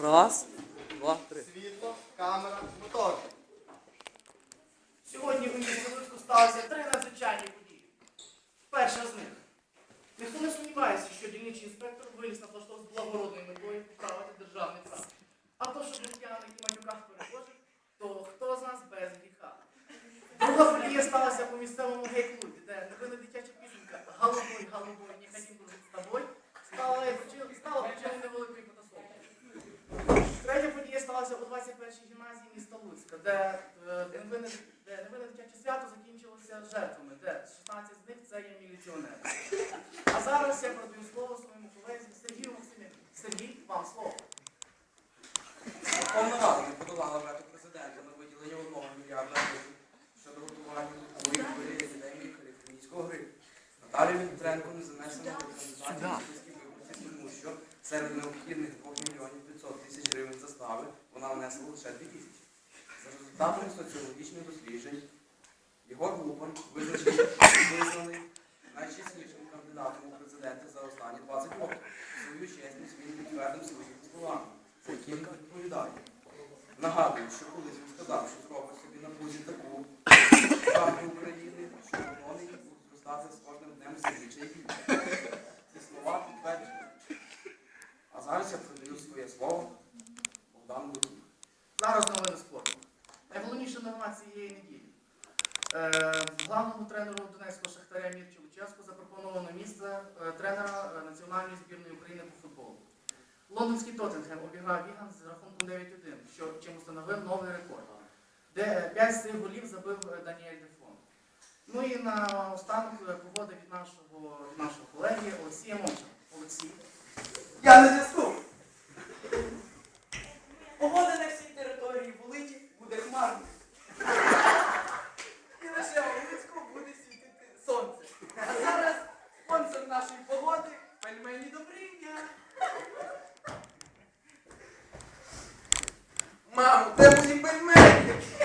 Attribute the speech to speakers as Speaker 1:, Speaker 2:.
Speaker 1: Раз, два, три.
Speaker 2: Світло, камера, мотор.
Speaker 3: Сьогодні у місті Луцьку сталося три надзвичайні події. Перша з них. Ніхто не сумнівається, що дільничий інспектор виліз на флашток з благородною метою поправити державний прав. А то, що п'яний і матюках перехожих, то хто з нас без гріха? Друга подія сталася у місцевому подія у 21-й гімназії міста Луцька, де е, невинне дитяче свято закінчилося жертвами, де 16 з них це є міліціонери. А зараз я передаю слово своєму колезі Сергію Максимівну. Сергій, вам слово.
Speaker 4: Не подолала вето президента на виділення одного мільярда гривень щодо готування курів при епідемії каліфорнійського грипу. Наталію Вітренко не занесено до організації серед необхідних 2 мільйонів 500 тисяч гривень застави вона внесла лише 2 тисячі. За результатами соціологічних досліджень Єгор Гупан визначений визнаний найчеснішим кандидатом у президенти за останні 20 років. Свою чесність він підтвердив своїм словами. Це кілька відповідає. Нагадую, що колись Богдану Луцьку.
Speaker 3: Зараз новини спорту. Найголовніша новина цієї неділі. Е, Главному тренеру Донецького Шахтаря Мірчі Луческу запропоновано місце е, тренера е, національної збірної України по футболу. Лондонський Тоттенхем обіграв Віган з рахунком 9-1, що чим установив новий рекорд, де 5 з цих голів забив е, Даніель Дефон. Ну і на останок
Speaker 2: Mano, temos impedimento.